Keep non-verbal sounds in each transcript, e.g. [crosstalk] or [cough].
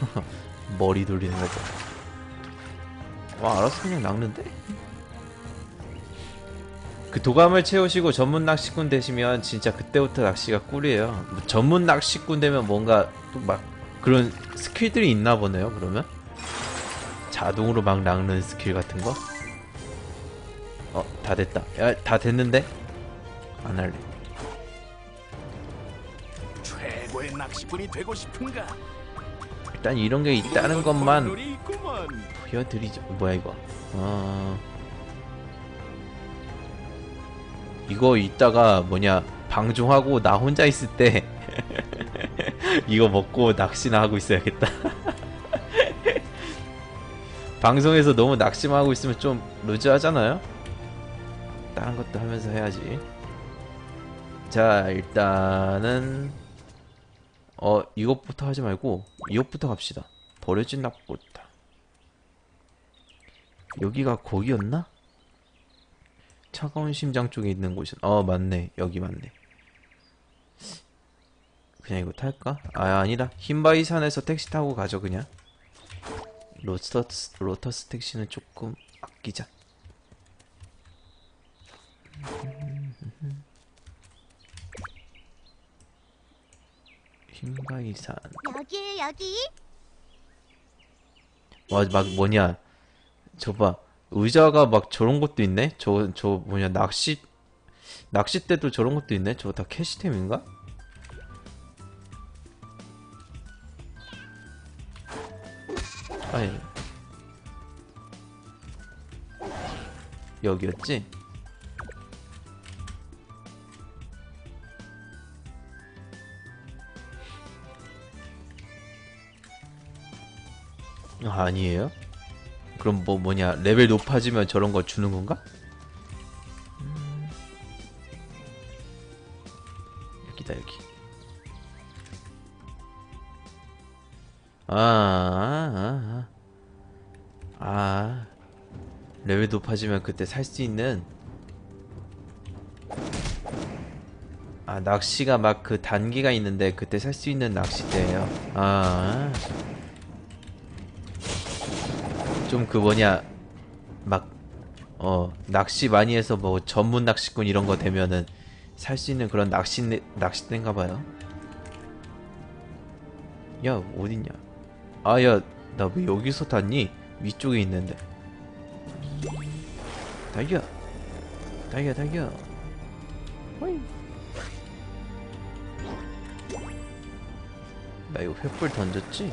[laughs] 머리 돌리는 거 봐. 와 알아서 그냥 낚는데? 그 도감을 채우시고 전문 낚시꾼 되시면 진짜 그때부터 낚시가 꿀이에요. 뭐 전문 낚시꾼 되면 뭔가 또 막 그런 스킬들이 있나 보네요. 그러면 자동으로 막 낚는 스킬 같은 거. 어, 다 됐다. 야, 다 됐는데? 안 할래. 최고의 낚시꾼이 되고 싶은가? 일단 이런 게 있다는 것만. 보여드리죠. 뭐야 이거? 어... 이거 이따가 뭐냐 방종하고 나 혼자 있을 때 [laughs] 이거 먹고 낚시나 하고 있어야겠다. [laughs] 방송에서 너무 낚시만 하고 있으면 좀 루즈하잖아요. 다른 것도 하면서 해야지. 자 일단은 어 이것부터 하지 말고 이것부터 갑시다. 버려진 납부터. 여기가 거기였나? 차가운 심장 쪽에 있는 곳은 어 맞네 여기 맞네 그냥 이거 탈까? 아 아니다 흰바위 산에서 택시 타고 가죠 그냥 로터스, 로터스 택시는 조금 아끼자 흰바위 산 여기 여기 와, 막 뭐냐. 저 봐. 의자가 막 저런 것도 있네? 저, 저 뭐냐, 낚시, 낚싯대도 저런 것도 있네? 저거 다 캐시템인가? 아니. 여기였지? 아, 아니에요? 그럼 뭐 뭐냐 레벨 높아지면 저런 거 주는 건가? 음. 여기다 여기. 아, 아, 아, 아. 레벨 높아지면 그때 살 수 있는 아 낚시가 막 그 단계가 있는데 그때 살 수 있는 낚싯대예요. 아. 좀 그 뭐냐 막 어 낚시 많이 해서 뭐 전문 낚시꾼 이런 거 되면은 살 수 있는 그런 낚시 낚싯대인가 봐요. 야 어딨냐? 아 야 나 왜 여기서 탔니? 위쪽에 있는데. 달려, 달려, 달려. 호이. 나 이거 횃불 던졌지?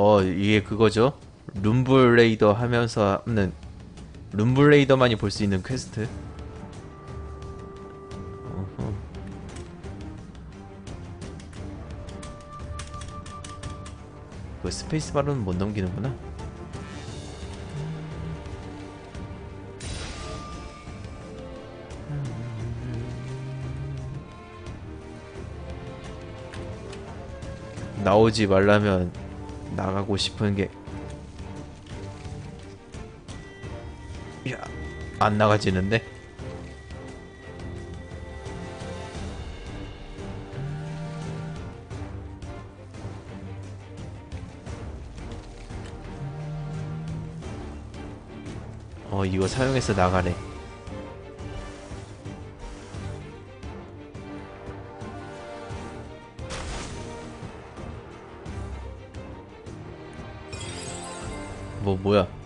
어, 이게 그거죠? 룸블레이더 하면서 하는 룸블레이더만이 볼 수 있는 퀘스트. 그 스페이스 바로는 못 넘기는구나. 나오지 말라면 나가고 싶은 게 야, 안 나가지는데? 어, 이거 사용해서 나가래. 뭐, 뭐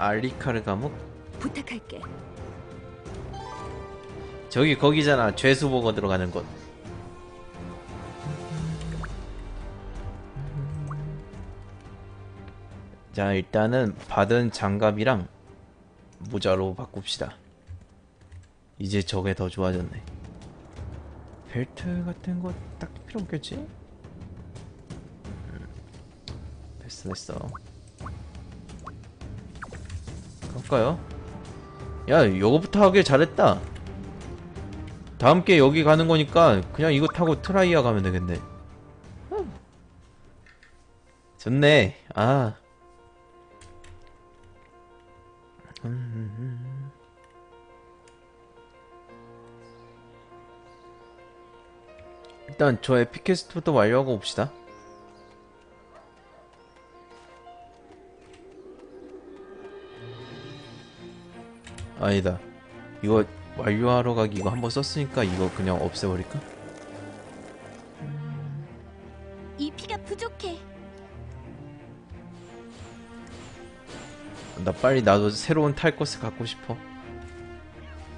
알리카르 감옥? 부탁할게. 저기 거기잖아 죄수 보고 들어가는 곳 자 일단은 받은 장갑이랑 모자로 바꿉시다 이제 저게 더 좋아졌네 벨트 같은 거 딱 필요 없겠지? 음, 됐어 됐어 갈까요? 야 요거부터 하길 잘했다 다음 게 여기 가는 거니까 그냥 이거 타고 트라이아 가면 되겠네. 음. 좋네. 아. 음. 일단 저 에피캐스트부터 완료하고 봅시다. 아니다. 이거 완료하러 가기 이거 한번 썼으니까 이거 그냥 없애버릴까? 이 피가 부족해. 나 빨리 나도 새로운 탈 것을 갖고 싶어.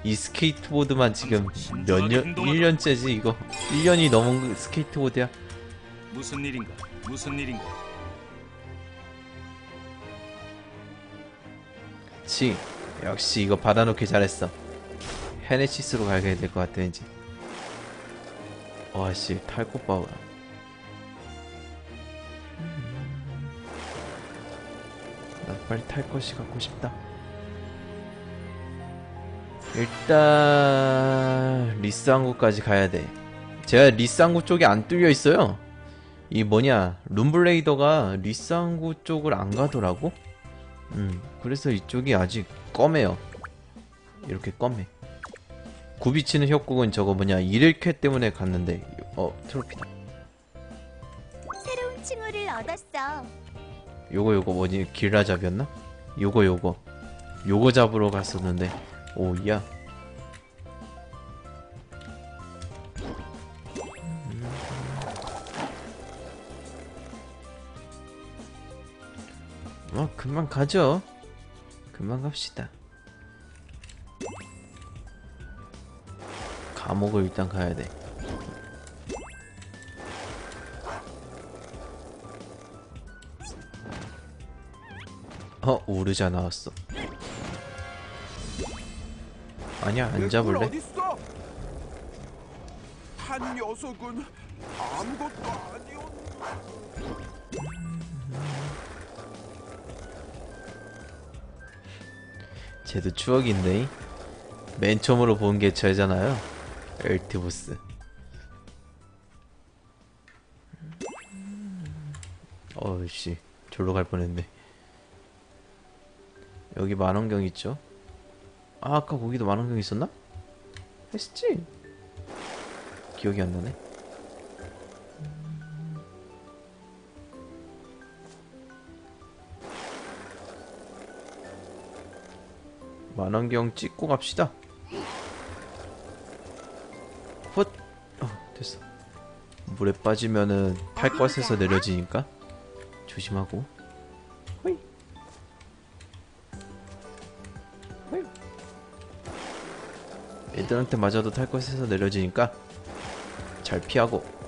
이 스케이트보드만 지금 몇 년, 1년째지 이거. 1년이 넘은 그 스케이트보드야. 무슨 일인가? 무슨 일인가? 치. 역시 이거 받아놓기 잘했어. 헤네시스로 가야 될 것 같아 왠지. 와씨 봐봐. 나 빨리 탈 것이 갖고 싶다. 일단 리스항구까지 가야 돼. 제가 리스항구 쪽이 안 뚫려 있어요. 이 뭐냐 룸블레이더가 리스항구 쪽을 안 가더라고. 음 그래서 이쪽이 아직 껌해요. 이렇게 껌해. 굽이치는 협곡은 저거 뭐냐 이를캐 때문에 갔는데 어 트로피다. 새로운 칭호를 얻었어. 요거 요거 뭐지 길라 잡이었나? 요거 요거 요거 잡으러 갔었는데 오 야 금방 가죠 금방 갑시다 감옥을 일단 가야 돼 어, 우르자 나왔어. 아니야, 안 잡을래? 한 녀석은 아무것도 쟤도 추억인데. 맨 처음으로 본게 쟤잖아요. 엘티보스. 어이씨, 졸로 갈 뻔했네. 여기 만원경 있죠? 아, 아까 거기도 만원경 있었나? 했지? 기억이 안 나네. 만원경 찍고 갑시다. 헛! 어, 됐어. 물에 빠지면은 탈 것에서 내려지니까 조심하고. 호이. 호이. 애들한테 맞아도 탈 것에서 내려지니까 잘 피하고.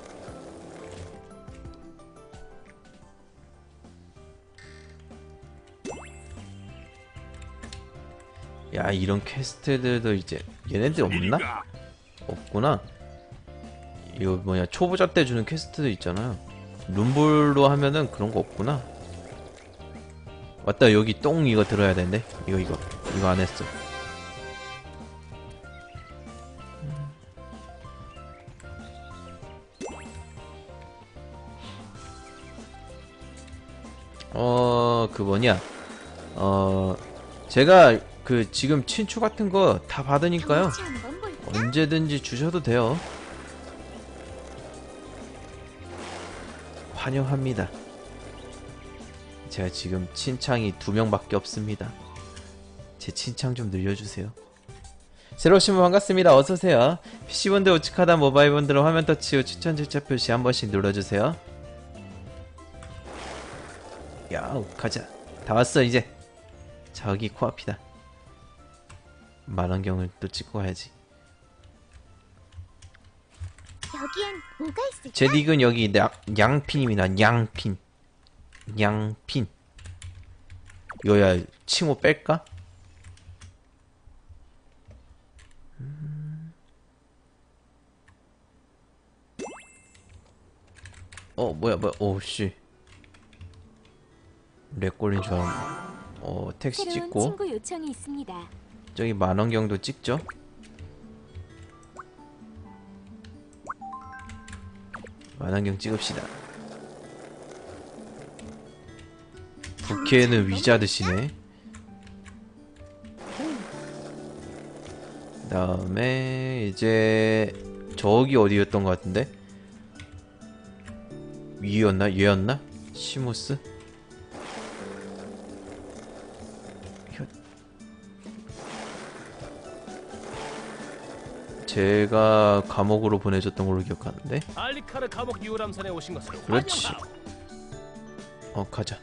야 이런 퀘스트들도 이제 얘네들 없나? 없구나. 이거 뭐냐 초보자 때 주는 퀘스트도 있잖아요. 룸블로 하면은 그런 거 없구나. 맞다 여기 똥 이거 들어야 되는데 이거 이거 이거 안 했어. 어, 그 뭐냐. 어, 제가 그 지금 친추 같은 거 다 받으니까요. 언제든지 주셔도 돼요. 환영합니다. 제가 지금 친창이 두 명밖에 없습니다. 제 친창 좀 늘려주세요. 새로 오신 분 반갑습니다. 어서오세요. PC본드 우측하단 모바일본드로 화면 터치 후 추천 절차 표시 한 번씩 눌러주세요. 야우 가자. 다 왔어 이제. 저기 코앞이다. 만원경을 또 찍고 가야지. 여기엔 뭐가 있을까? 제 닉은 여기 양, 양핀입니다. 양핀. 양핀. 이거야 칭호 뺄까? 음. 어 뭐야 뭐야 오씨 렉 걸린 줄 알았네 어 택시 새로운 찍고 친구 요청이 있습니다. 저기 만원경도 찍죠? 만원경 찍읍시다. 부캐는 위자드시네. 다음에 이제 저기 어디였던 것 같은데? 위였나? 얘였나? 시모스 제가 감옥으로 보내줬던 걸로 기억하는데. 알리카르 감옥 유람선에 오신 것을 그렇지. 어 가자.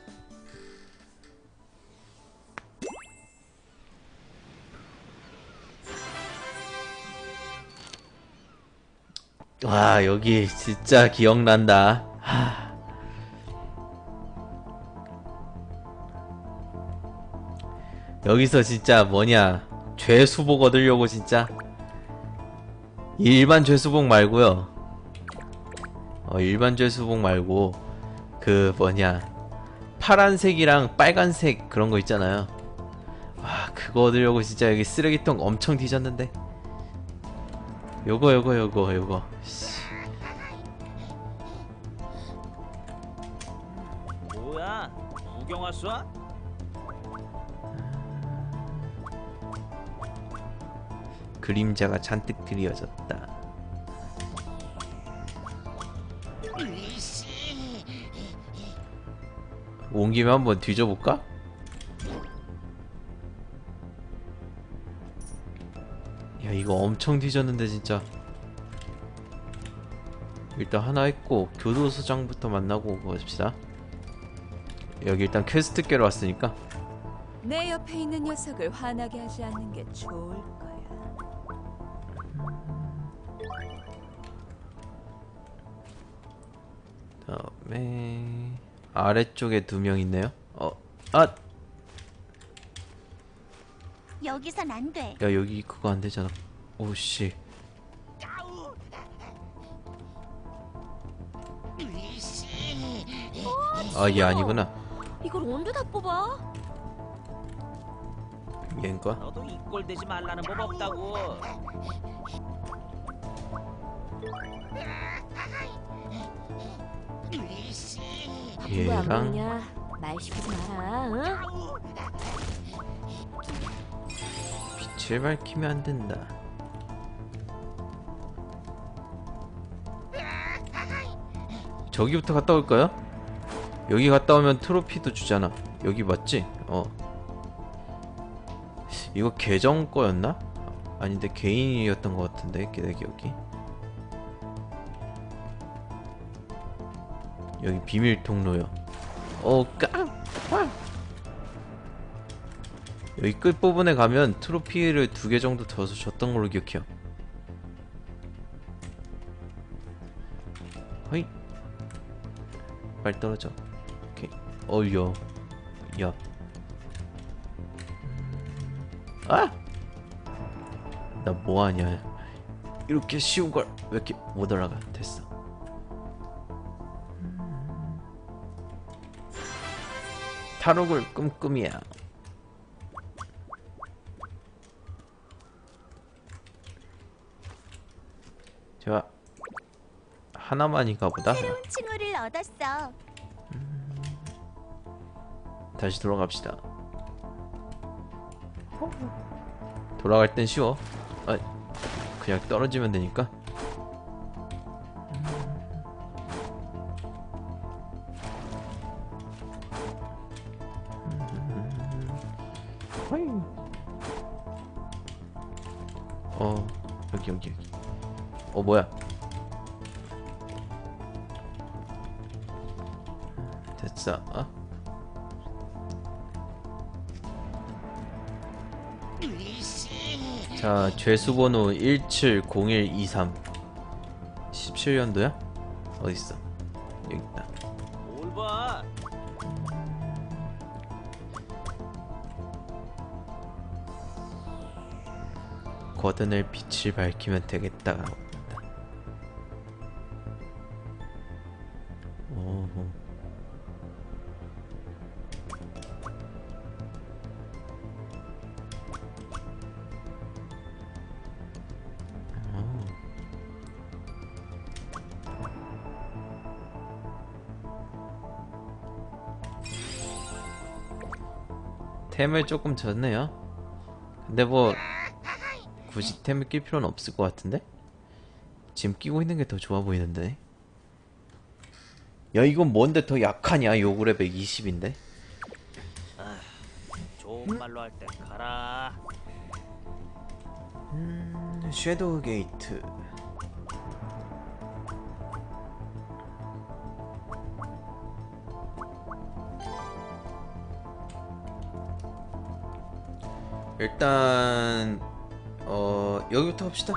와 여기 진짜 기억난다. 하. 여기서 진짜 뭐냐. 죄수복 얻으려고 진짜 일반 죄수복 말고요 어 일반 죄수복 말고 그 뭐냐 파란색이랑 빨간색 그런 거 있잖아요. 와 그거 얻으려고 진짜 여기 쓰레기통 엄청 뒤졌는데. 요거 요거 요거 요거. 씨. 뭐야? 구경 왔어? 그림자가 잔뜩 그리워졌다. 온 김에 한번 뒤져볼까? 야 이거 엄청 뒤졌는데 진짜 일단 하나 했고 교도소장부터 만나고 봅시다 여기 일단 퀘스트 깨러 왔으니까 내 옆에 있는 녀석을 화나게 하지 않는 게 좋을 거야. 다음에 아래쪽에 두 명 있네요 어, 아! 여기선 안 돼. 야 여기 그거 안 되잖아. 오씨. 아 얘 아니구나. 이걸 언제 다 뽑아? 얘인가? 너도 이꼴 대지 말라는 법 없다고. 얘랑? 말 시키지 마라. 응? 빛을 밝히면 안 된다. 저기부터 갔다 올까요? 여기 갔다 오면 트로피도 주잖아. 여기 맞지? 어. 이거 계정 거였나? 아닌데 개인이었던 것 같은데 내 기억이. 여기 비밀 통로요. 어, 깡! 와! 여기 끝부분에 가면 트로피를 두 개 정도 더 줬던 걸로 기억해요. 허이. 빨리 떨어져. 오케이. 어이야. 야. 음. 아! 나 뭐하냐. 이렇게 쉬운 걸 왜 이렇게 못 올라가. 됐어. 탈옥을 꿈꿈이야. 제가 하나만인가 보다. 새로운 친구를 얻었어. 다시 돌아갑시다. 돌아갈 땐 쉬워. 아, 그냥 떨어지면 되니까. 어, 여기 여기 여기. 어 뭐야? 됐어. 어? 자, 죄수번호 170123. 17년도야? 어딨어? 거든을 빛을 밝히면 되겠다. 오. 템을 조금 졌네요. 근데 뭐 굳이 템을 낄 필요는 없을 것 같은데? 지금 끼고 있는 게 더 좋아 보이는데? 야 이건 뭔데 더 약하냐 요구레벨 20인데? 좋은 말로 할 때 가라. 음... 섀도우 게이트 일단 어 여기부터 합시다.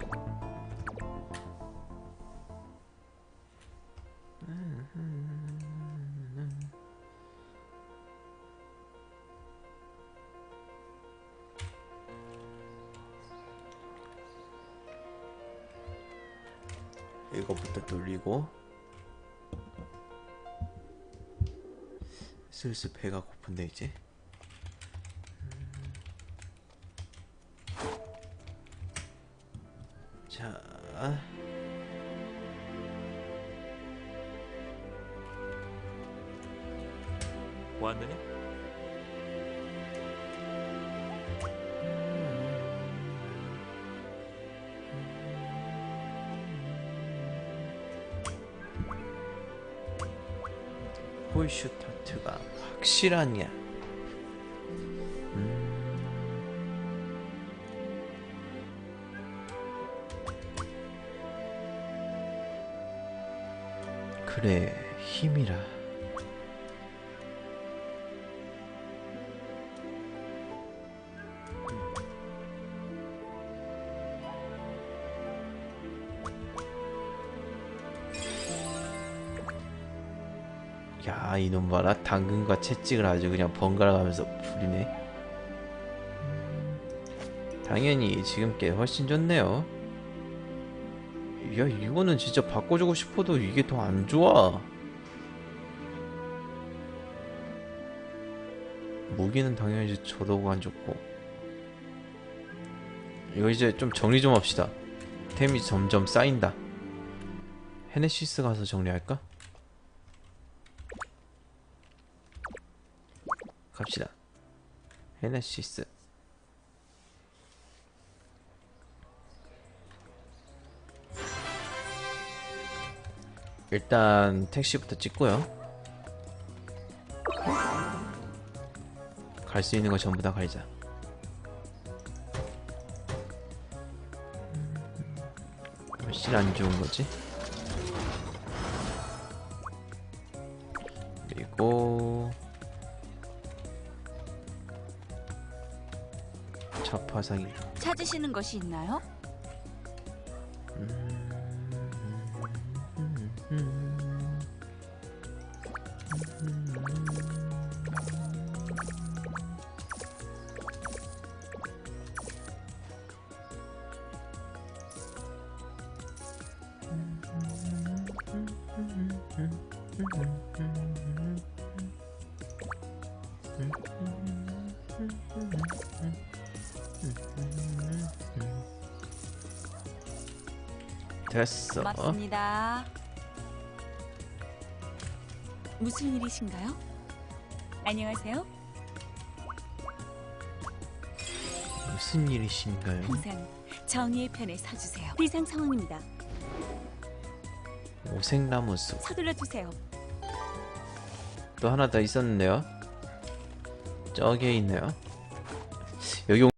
이거부터 돌리고 슬슬 배가 고픈데 이제 실하냐 음. 그래 힘이라 야 이놈 봐라. 당근과 채찍을 아주 그냥 번갈아 가면서 부리네. 음, 당연히 지금 게 훨씬 좋네요. 야 이거는 진짜 바꿔주고 싶어도 이게 더 안 좋아. 무기는 당연히 저도 안 좋고. 이거 이제 좀 정리 좀 합시다. 템이 점점 쌓인다. 헤네시스 가서 정리할까? 갑시다. 헤네시스. 일단 택시부터 찍고요. 갈 수 있는 거 전부 다 갈자. 훨씬 안 좋은 거지? 그리고 자파상이 찾으시는 것이 있나요? 됐어. 맞습니다. 무슨 일이신가요? 안녕하세요. 무슨 일이신가요? 항상 정의의 편에 서주세요. 비상 상황입니다. 오색나무 숲. 서둘러 주세요. 또 하나 더 있었는데요. 저기에 있네요. 여기